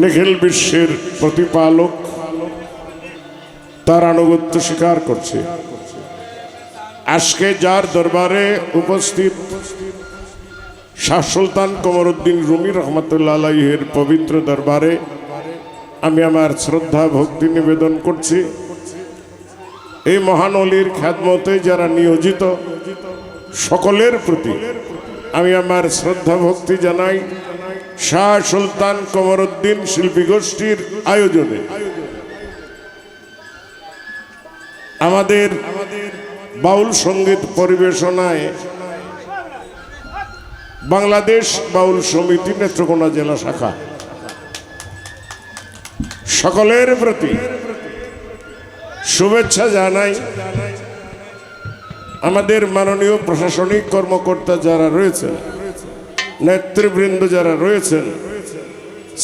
নিখিল বিশ্বের প্রতিপালক, তার আনুগত্য স্বীকার করছে। আজকে যার দরবারে উপস্থিত শাহ সুলতান কমরুদ্দিন রুমি রহমতুল্লাহ আলাইহের পবিত্র দরবারে আমি আমার শ্রদ্ধা, ভক্তি নিবেদন করছি। এই মহান অলির খ্যাতমতে যারা নিয়োজিত, সকলের প্রতি আমি আমার শ্রদ্ধা, ভক্তি জানাই। শাহ সুলতান কমরুদ্দিন শিল্পী গোষ্ঠীর আয়োজনে। আমাদের বাউল সংগীত পরিবেশনায় বাংলাদেশ বাউল সমিতি নেত্রকোনা জেলা শাখা। সকলের প্রতি শুভেচ্ছা জানাই। আমাদের মাননীয় প্রশাসনিক কর্মকর্তা যারা রয়েছেন নেতৃবৃন্দ যারা রয়েছেন,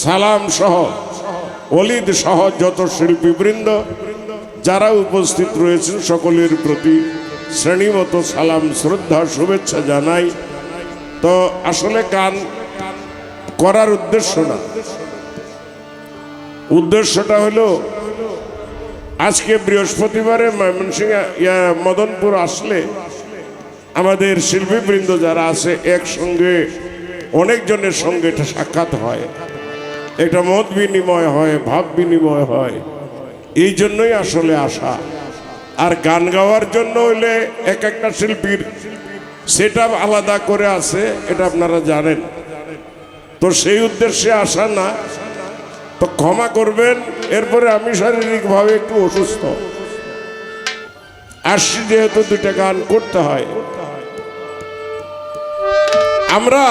সালাম সহ অলিদ সহ যত শিল্পীবৃন্দ, যারা উপস্থিত রয়েছেন, সকলের প্রতি শ্রেণীমত সালাম, শ্রদ্ধা, শুভেচ্ছা জানাই। তো আসলে গান করার উদ্দেশ্য না। উদ্দেশ্যটা হলো, আজকে বৃহস্পতিবারে ময়মনসিংহ মদনপুর আসলে আমাদের শিল্পীবৃন্দ যারা আছে, একসঙ্গে অনেকজনের সঙ্গে এটা সাক্ষাৎ হয়। এটা মত বিনিময় হয়, ভাব বিনিময় হয়। এই জন্যই আসলে আসা আর গান গাওয়ার জন্য হইলে এক একটা শিল্পীর সেটা আলাদা করে আছে, এটা আপনারা জানেন। তো সেই উদ্দেশ্যে আসা না। তো ক্ষমা করবেন, এরপরে আমি শারীরিকভাবে একটু অসুস্থ। আসছি যেহেতু দুইটা গান করতে হয়। আমরা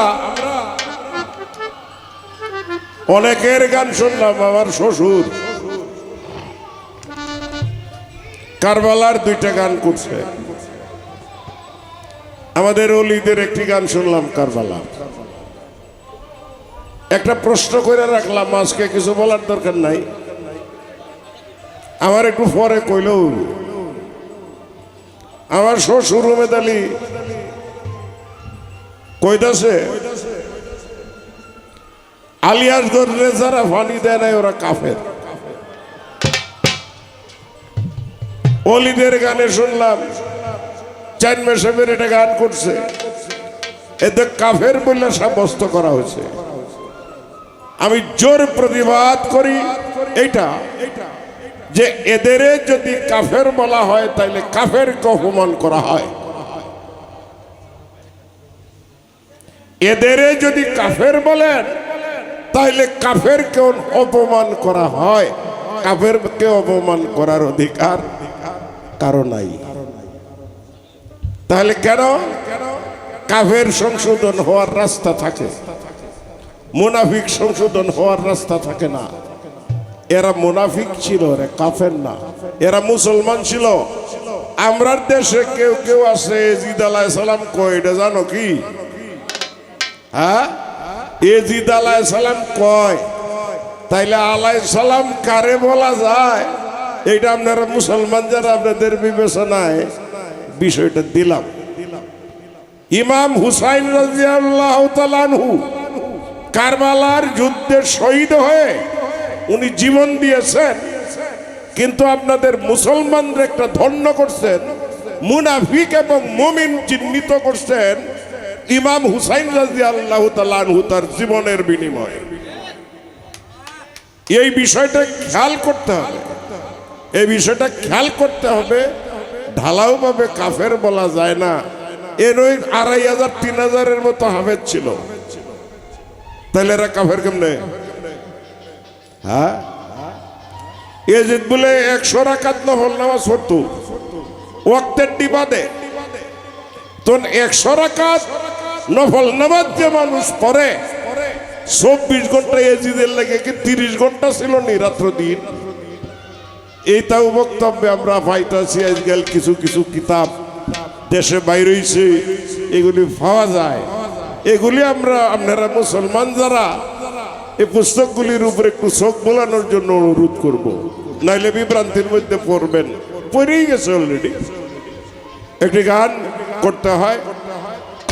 অনেকের গান শুনলাম আমার শ্বশুর। কারবালার দুইটা গান করছে। আমাদের অলিদের একটি গান শুনলাম কারবালার একটা প্রশ্ন করে রাখলাম, আজকে কিছু বলার দরকার নাই। আমার একটু পরে কইল, আমার শ্বশুর উমেদ আলী কইতাছে আলিয়াস গরে যারা ফানি দেয় নাই, ওরা কাফের। অলিদের গানে শুনলাম, চার মেসেমের এটা গান করছে। এতে কাফের বলে সাব্যস্ত করা হয়েছে। আমি জোর প্রতিবাদ করি, এইটা যে এদের যদি কাফের বলা হয় তাহলে কাফের অপমান করা হয়। এদের যদি কাফের বলেন তাহলে কাফেরকে অপমান করা হয়। কাফের কাফেরকে অপমান করার অধিকার কারও নাই। তাহলে কেন? কাফের সংশোধন হওয়ার রাস্তা থাকে। মুনাফিক সংশোধন হওয়ার রাস্তা থাকে না। এরা মুনাফিক ছিল রে কাফের না। এরা মুসলমান ছিল। আমরার দেশে কেউ কেউ আছে, জিদ আলাহ সালাম কয় জানো কি? হ্যাঁ? এ জিদ আলাহ সালাম কয়, তাইলে আলাই সালাম কারে বলা যায়? এটা আপনারা মুসলমান যারা, আপনাদের বিবেচনায় বিষয়টা দিলাম। ইমাম হুসাইন রাজিয়াল্লাহ কারবালার যুদ্ধে শহীদ হয়ে উনি জীবন দিয়েছেন, কিন্তু আপনাদের মুসলমানদের একটা ধন্য করছেন, মুনাফিক এবং মমিন চিহ্নিত করছেন। ইমাম হুসাইন রাজি আল্লাহ তালু তার জীবনের বিনিময়ে। এই বিষয়টা খেয়াল করতে হবে। এই বিষয়টা খেয়াল করতে হবে। ঢালাও ভাবে কাফের বলা যায় না। এর ওই আড়াই হাজার, তিন হাজারের মতো হাফেজ ছিল। তাহলে এরা কাফের কেমনে? হ্যাঁ? এজিদ বলে একশো রাকাত নফল নামাজ পড়তো। ওয়াক্তের ডিবাদে। তো একশো রাকাত নফল নামাজ যে মানুষ পড়ে, চব্বিশ ঘণ্টা এজিদের লেগে কি তিরিশ ঘণ্টা ছিল নি রাত্র দিন? এইটাও বক্তব্যে আমরা পাইতেছি আজকাল কিছু কিছু কিতাব দেশে বাইর হইছে, এগুলি পাওয়া যায়। এগুলি আমরা, আপনারা মুসলমান যারা, এই পুস্তকগুলির উপরে একটু চোখ বোলানোর জন্য অনুরোধ করব। নাইলে বিভ্রান্তির মধ্যে পড়বেন। পড়েই গেছে অলরেডি একটি গান করতে হয়।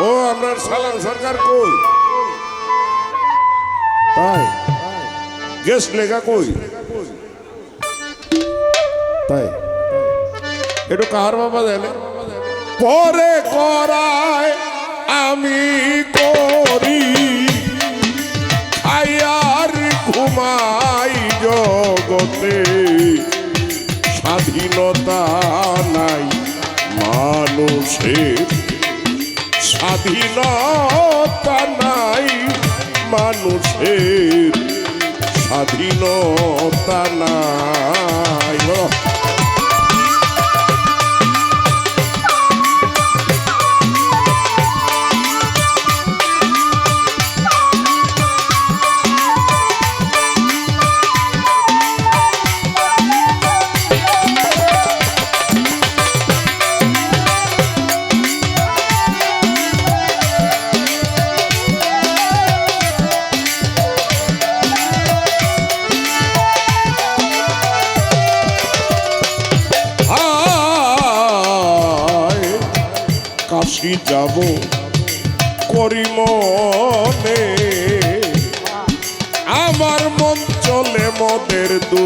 ও, আপনার সালাম সরকার কই? তাই? গেস লেখা কই? তাই? একটু কাহার বাবা দেন? পরে করায় আমি করি আয়ার ঘুমাই জগতে, স্বাধীনতা নাই মানুষের স্বাধীনতা নাই মানুষের। স্বাধীনতা নাই। কাশি যাব করি মনে। আমার মন চলে মদের দু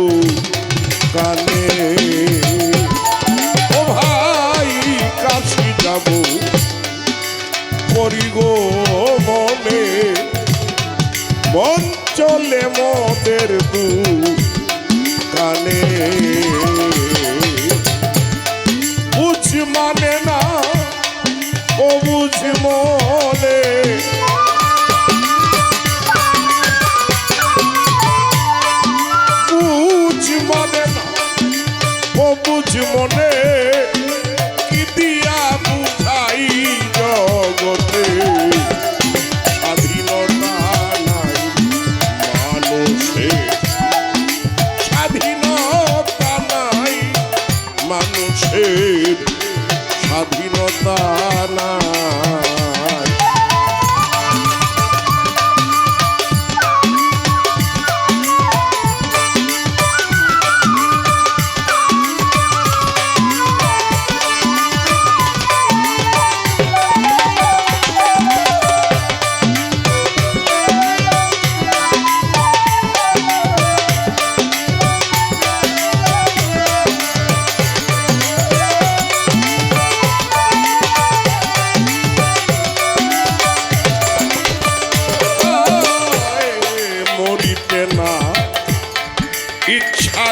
কানে ও ভাই কাশি যাব করি গো মনে। মন চলে মদের দু কানে মনে। বুঝ মানে না ও বুঝ মনে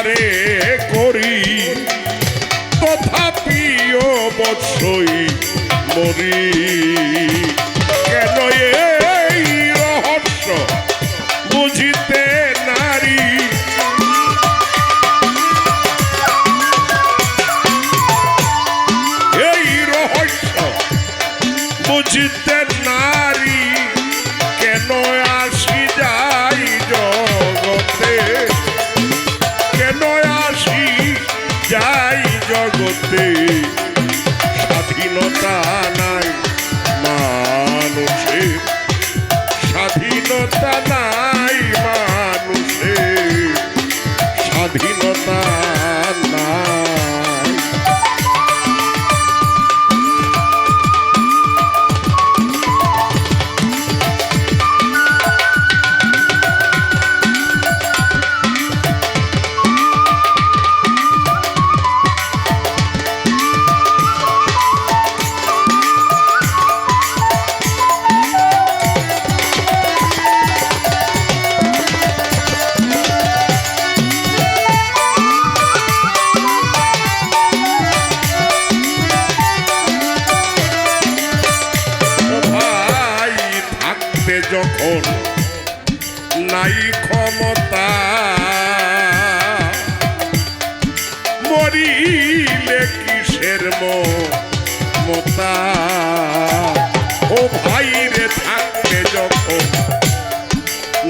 ইচ্ছারে করি তথাপিও বৎসই মরি। স্বাধীনতা মতা ও ভাই রে থাকতে যখন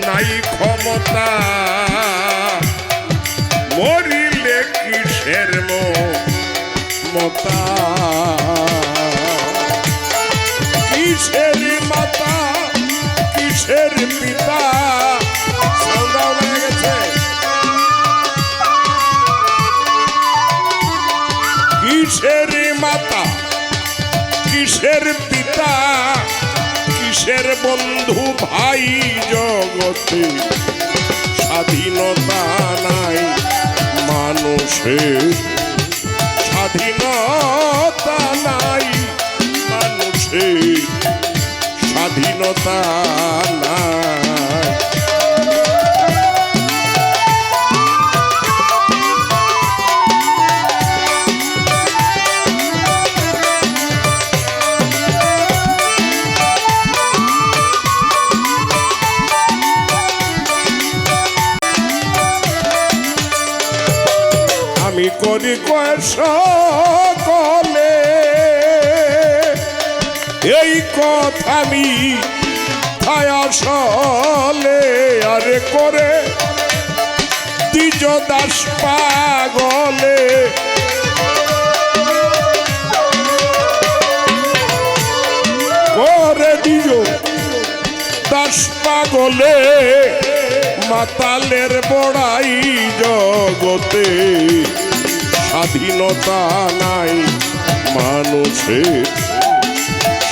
নাই ক্ষমতা মরিলে কিসের মতা কিসের মাতা পিতা কিসের বন্ধু ভাই জগতে? স্বাধীনতা নাই মানুষের। স্বাধীনতা নাই মানুষের। স্বাধীনতা নাই করি কলে এই কথা আমি আসলে আরে করে দ্বিজ দাস পাগলে। করে দ্বিজ দাস পাগলে, মাতালের বড়াই জগতে। স্বাধীনতা নাই, মানুষের।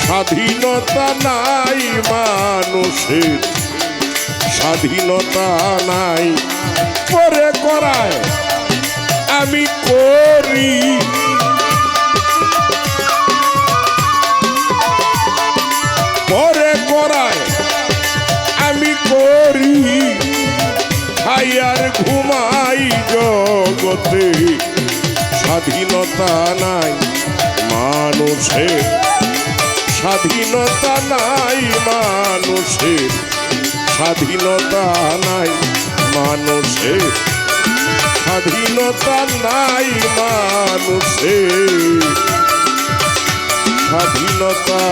স্বাধীনতা নাই, মানুষের। স্বাধীনতা নাই, পরে করায় আমি করি। পরে করায় আমি করি। খাইয়ার ঘুমাই জগতে। স্বাধীনতা নাই মানুষের। স্বাধীনতা নাই মানুষের। স্বাধীনতা নাই মানুষের। স্বাধীনতা নাই মানুষের। স্বাধীনতা